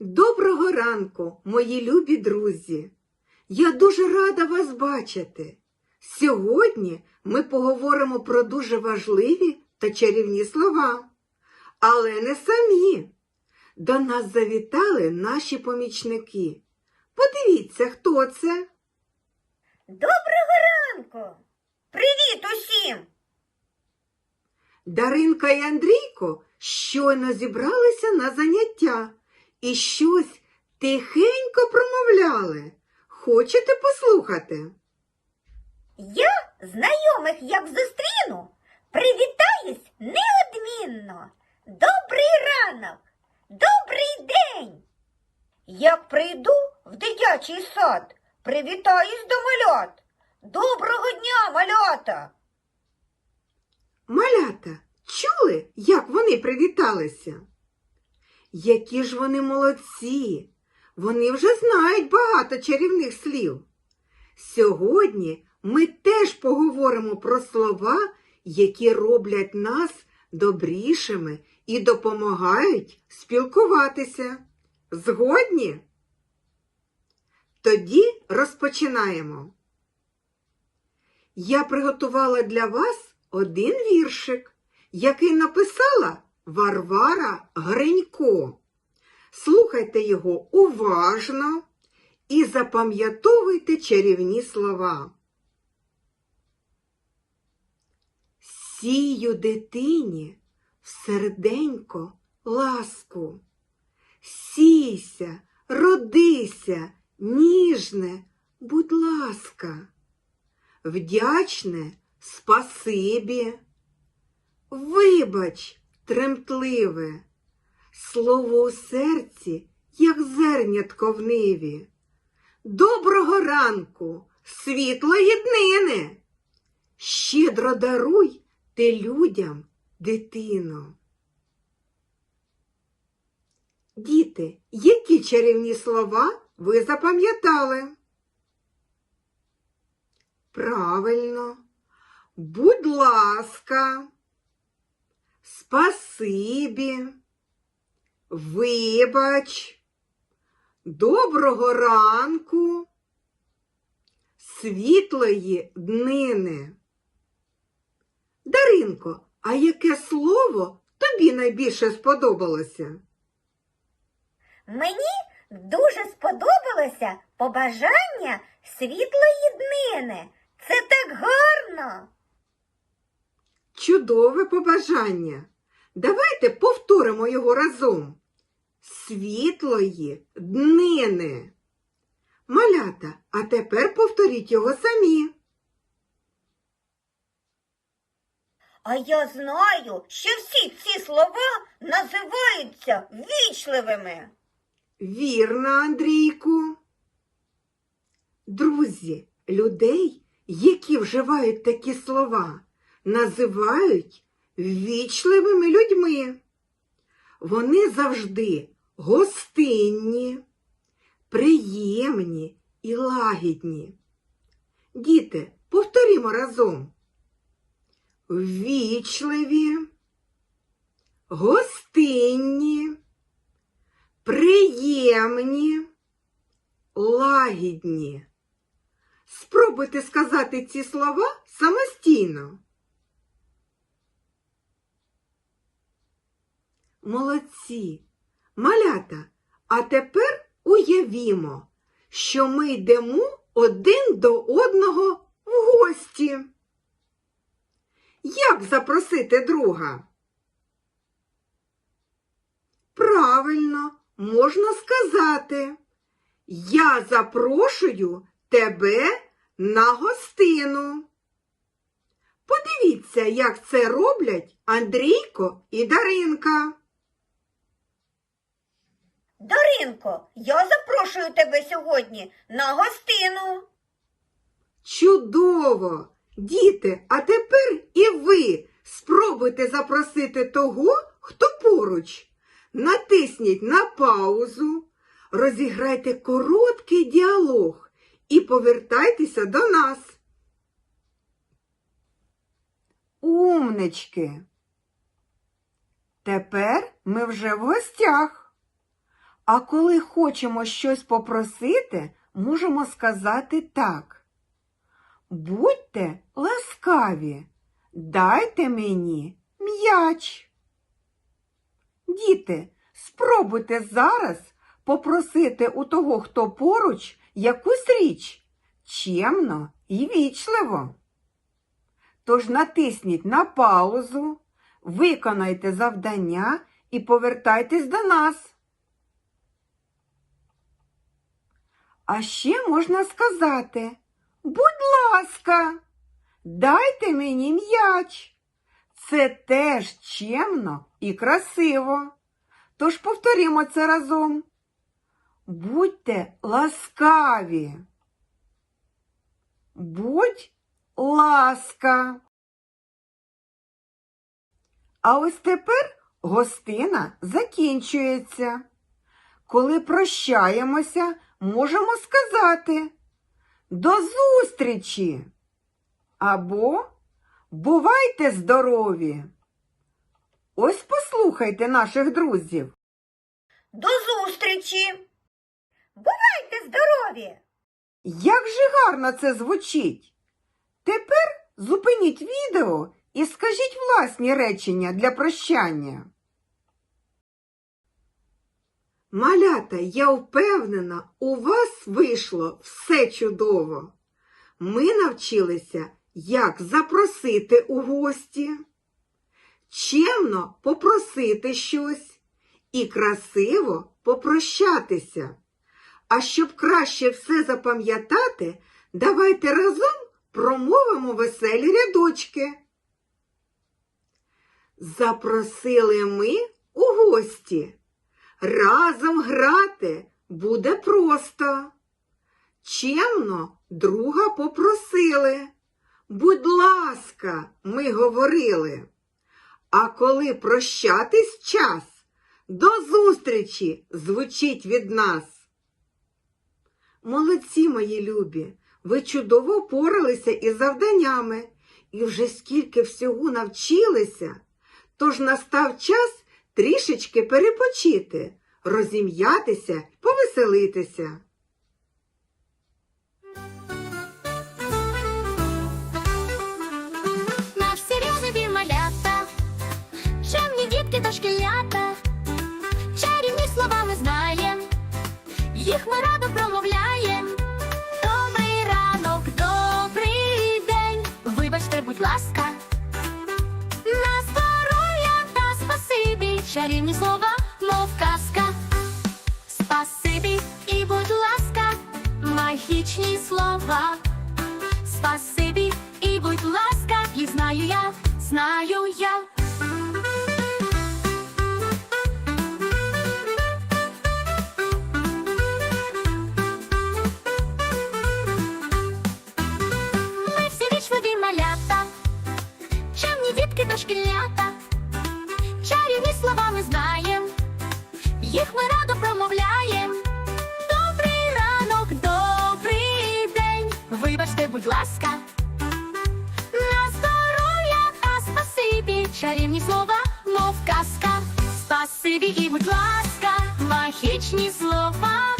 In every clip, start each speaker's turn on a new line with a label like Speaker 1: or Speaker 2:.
Speaker 1: Доброго ранку, мої любі друзі! Я дуже рада вас бачити. Сьогодні ми поговоримо про дуже важливі та чарівні слова. Але не самі. До нас завітали наші помічники. Подивіться, хто це.
Speaker 2: Доброго ранку! Привіт усім!
Speaker 1: Даринка і Андрійко щойно зібралися на заняття і щось тихенько промовляли. Хочете послухати?
Speaker 2: Я знайомих як зустріну, привітаюсь неодмінно. Добрий ранок, добрий день. Як прийду в дитячий сад, привітаюсь до малят. Доброго дня, малята!
Speaker 1: Малята, чули, як вони привіталися? Які ж вони молодці! Вони вже знають багато чарівних слів. Сьогодні ми теж поговоримо про слова, які роблять нас добрішими і допомагають спілкуватися. Згодні? Тоді розпочинаємо. Я приготувала для вас один віршик, який написала Варвара Гринько. Слухайте його уважно і запам'ятовуйте чарівні слова. Сію дитині в серденько ласку. Сійся, родися, ніжне, будь ласка. Вдячне спасибі. Вибач, тремтливе, слово у серці, як зернятко в ниві. Доброго ранку, світлої днини. Щедро даруй ти людям, дитино. Діти, які чарівні слова ви запам'ятали? Правильно. Будь ласка, спасибі, вибач, доброго ранку, світлої днини. Даринко, а яке слово тобі найбільше сподобалося?
Speaker 2: Мені дуже сподобалося побажання світлої днини. Це так гарно.
Speaker 1: Чудове побажання. Давайте повторимо його разом. Світлої днини. Малята, а тепер повторіть його самі.
Speaker 2: А я знаю, що всі ці слова називаються вічливими.
Speaker 1: Вірно, Андрійку. Друзі, людей, які вживають такі слова, називають ввічливими людьми. Вони завжди гостинні, приємні і лагідні. Діти, повторімо разом. Ввічливі, гостинні, приємні, лагідні. Спробуйте сказати ці слова самостійно. Молодці. Малята, а тепер уявімо, що ми йдемо один до одного в гості. Як запросити друга? Правильно, можна сказати. Я запрошую тебе на гостину. Подивіться, як це роблять Андрійко і Даринка.
Speaker 2: Даринко, я запрошую тебе сьогодні на гостину.
Speaker 1: Чудово! Діти, а тепер і ви спробуйте запросити того, хто поруч. Натисніть на паузу, розіграйте короткий діалог і повертайтеся до нас. Умнички! Тепер ми вже в гостях. А коли хочемо щось попросити, можемо сказати так. Будьте ласкаві, дайте мені м'яч. Діти, спробуйте зараз попросити у того, хто поруч, якусь річ чемно і вічливо. Тож натисніть на паузу, виконайте завдання і повертайтесь до нас. А ще можна сказати, будь ласка, дайте мені м'яч. Це теж чемно і красиво. Тож повторімо це разом. Будьте ласкаві. Будь ласка. А ось тепер гостина закінчується. Коли прощаємося, можемо сказати до зустрічі або бувайте здорові. Ось послухайте наших друзів.
Speaker 2: До зустрічі! Бувайте здорові!
Speaker 1: Як же гарно це звучить. Тепер зупиніть відео і скажіть власні речення для прощання. Малята, я впевнена, у вас вийшло все чудово. Ми навчилися, як запросити у гості, чемно попросити щось і красиво попрощатися. А щоб краще все запам'ятати, давайте разом промовимо веселі рядочки. Запросили ми у гості. Разом грати буде просто. Чемно друга попросили. Будь ласка, ми говорили. А коли прощатись час, до зустрічі звучить від нас. Молодці, мої любі, ви чудово впоралися із завданнями і вже скільки всього навчилися, тож настав час трішечки перепочити, розім'ятися, повеселитися.
Speaker 3: На всі різнові малята, чемні дітки та шкілята, чарівні слова ми знаєм, їх ми радо чарівні слова, мов казка. Спасибі і будь ласка, магічні слова. Спасибі і будь ласка, їх знаю я, знаю я. Чарівні слова ми знаєм, їх ми радо промовляєм. Добрий ранок, добрий день, вибачте, будь ласка. На здоров'я та спасибі, чарівні слова, мов казка. Спасибі і будь ласка, магічні слова.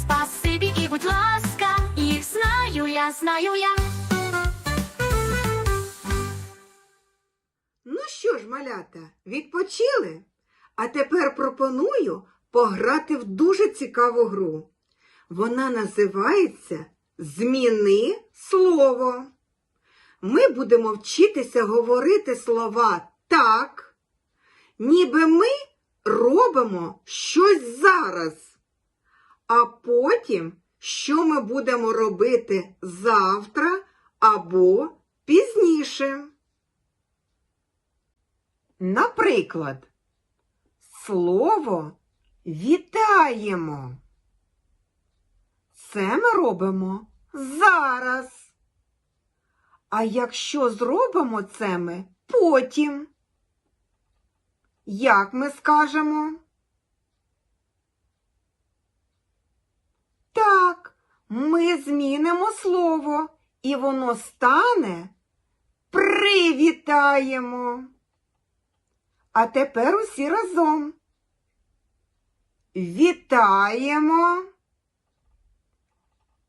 Speaker 3: Спасибі і будь ласка, їх знаю я, знаю я.
Speaker 1: Що ж, малята, відпочили? А тепер пропоную пограти в дуже цікаву гру. Вона називається Зміни слово. Ми будемо вчитися говорити слова так, ніби ми робимо щось зараз. А потім, що ми будемо робити завтра або пізніше. Наприклад, слово вітаємо. Це ми робимо зараз. А якщо зробимо це ми потім, як ми скажемо? Так, ми змінимо слово, і воно стане привітаємо. А тепер усі разом. вітаємо,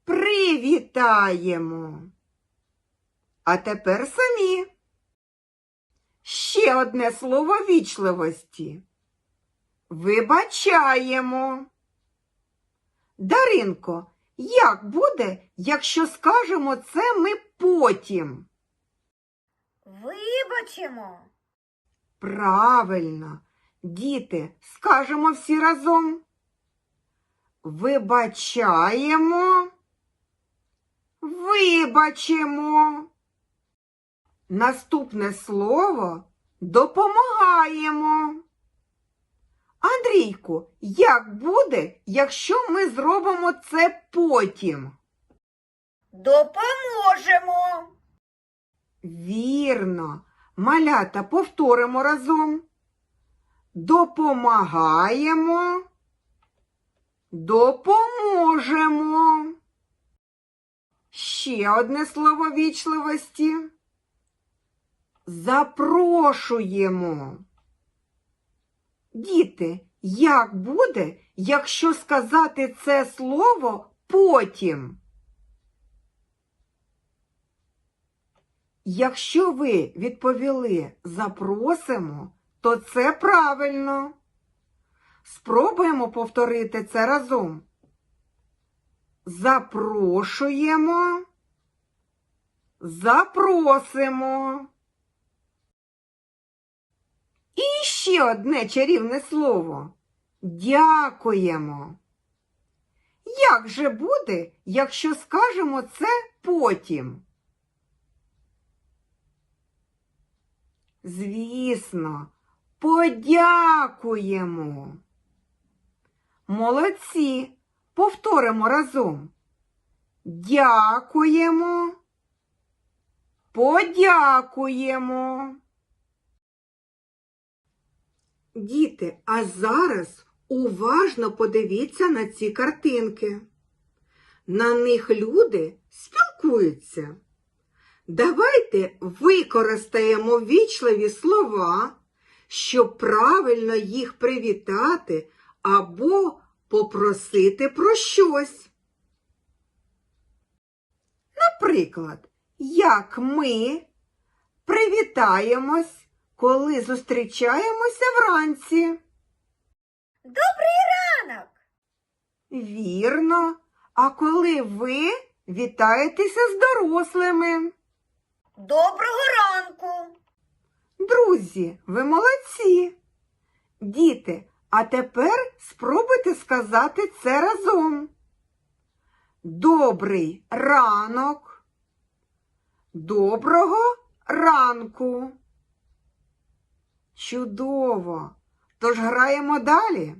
Speaker 1: привітаємо. А тепер самі. Ще одне слово вічливості. Вибачаємо. Даринко, як буде, якщо скажемо це ми потім?
Speaker 2: Вибачимо.
Speaker 1: Правильно, діти, скажемо всі разом. Вибачаємо. Вибачимо. Наступне слово допомагаємо. Андрійку, як буде, якщо ми зробимо це потім?
Speaker 2: Допоможемо.
Speaker 1: Вірно. Малята повторимо разом. Допомагаємо. Допоможемо. Ще одне слово вічливості. Запрошуємо. Діти, як буде, якщо сказати це слово потім? Якщо ви відповіли запросимо, то це правильно. Спробуємо повторити це разом. Запрошуємо. Запросимо. І ще одне чарівне слово. Дякуємо. Як же буде, якщо скажемо це потім? Звісно, подякуємо. Молодці. Повторимо разом. Дякуємо. Подякуємо. Діти, а зараз уважно подивіться на ці картинки. На них люди спілкуються. Давайте використаємо вічливі слова, щоб правильно їх привітати або попросити про щось. Наприклад, як ми привітаємось, коли зустрічаємося вранці.
Speaker 2: Добрий ранок.
Speaker 1: Вірно. А коли ви вітаєтеся з дорослими.
Speaker 2: Доброго ранку.
Speaker 1: Друзі, ви молодці. Діти, а тепер спробуйте сказати це разом. Добрий ранок. Доброго ранку. Чудово. Тож граємо далі.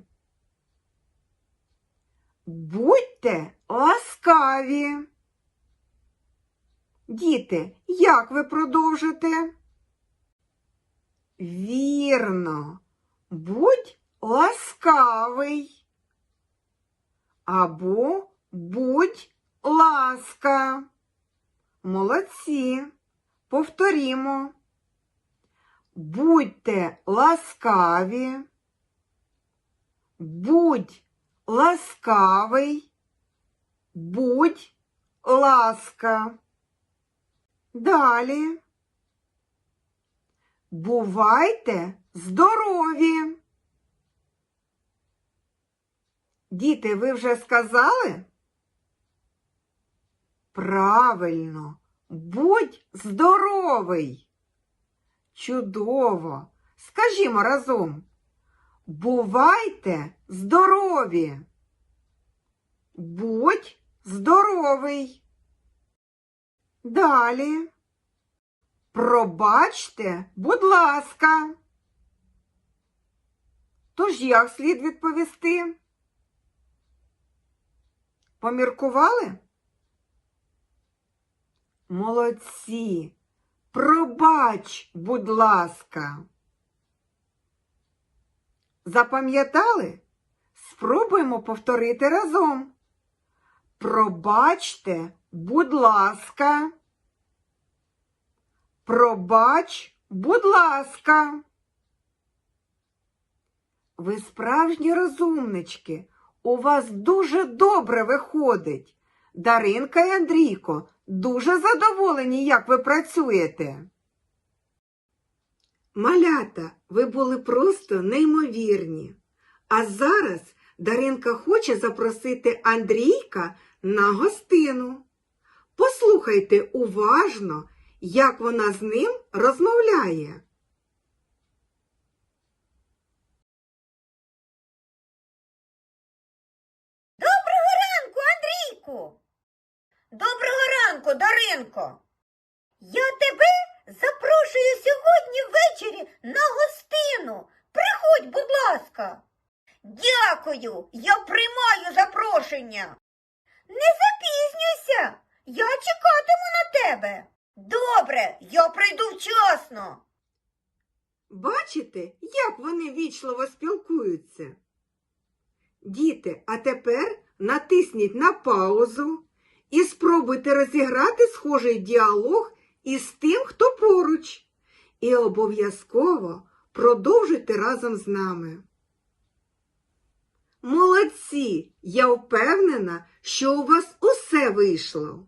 Speaker 1: Будьте ласкаві. Діти, як ви продовжите? Вірно, будь ласкавий. Або будь ласка. Молодці. Повторімо. Будьте ласкаві. Будь ласкавий. Будь ласка. Далі. Бувайте здорові. Діти, ви вже сказали? Правильно, будь здоровий. Чудово. Скажімо разом. Бувайте здорові. Будь здоровий. Далі. Пробачте, будь ласка. Тож як слід відповісти? Поміркували? Молодці. Пробач, будь ласка. Запам'ятали? Спробуємо повторити разом. Пробачте, будь ласка. Пробач, будь ласка. Ви справжні розумнички. У вас дуже добре виходить. Даринка і Андрійко дуже задоволені, як ви працюєте. Малята, ви були просто неймовірні. А зараз Даринка хоче запросити Андрійка на гостину. Послухайте уважно, як вона з ним розмовляє.
Speaker 2: Доброго ранку, Андрійку. Доброго ранку, Даринко. Я тебе запрошую сьогодні ввечері на гостину. Приходь, будь ласка. Дякую, я приймаю запрошення. Не запізнюйся, я чекатиму на тебе. Добре, я прийду вчасно.
Speaker 1: Бачите, як вони вічливо спілкуються? Діти, а тепер натисніть на паузу і спробуйте розіграти схожий діалог із тим, хто поруч. І обов'язково продовжуйте разом з нами. Молодці! Я впевнена, що у вас усе вийшло.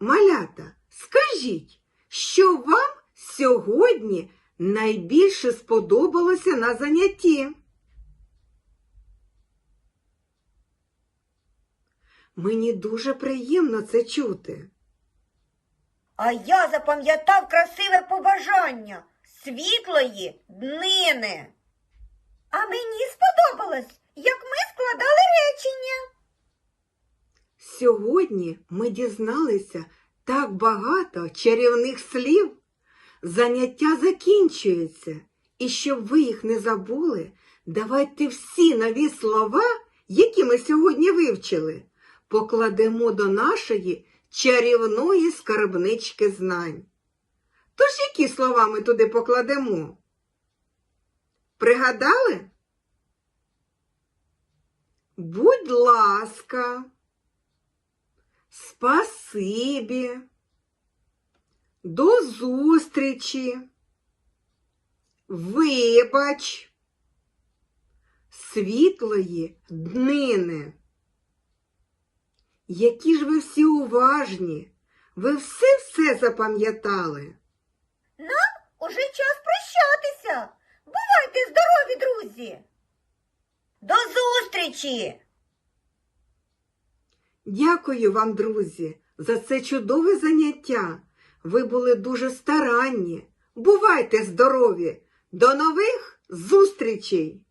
Speaker 1: Малята, скажіть, що вам сьогодні найбільше сподобалося на занятті? Мені дуже приємно це чути.
Speaker 2: А я запам'ятав красиве побажання світлої днини. А мені сподобалось, як ми складали речення.
Speaker 1: Сьогодні ми дізналися так багато чарівних слів. Заняття закінчується, і щоб ви їх не забули, давайте всі нові слова, які ми сьогодні вивчили, покладемо до нашої чарівної скарбнички знань. Тож які слова ми туди покладемо? Пригадали? Будь ласка. Спасибі. До зустрічі. Вибач. Світлої днини. Які ж ви всі уважні. Ви все-все запам'ятали.
Speaker 2: Нам Уже час прощатися. Бувайте здорові, друзі. До зустрічі!
Speaker 1: Дякую вам, друзі, за це чудове заняття. Ви були дуже старанні. Бувайте здорові! До нових зустрічей!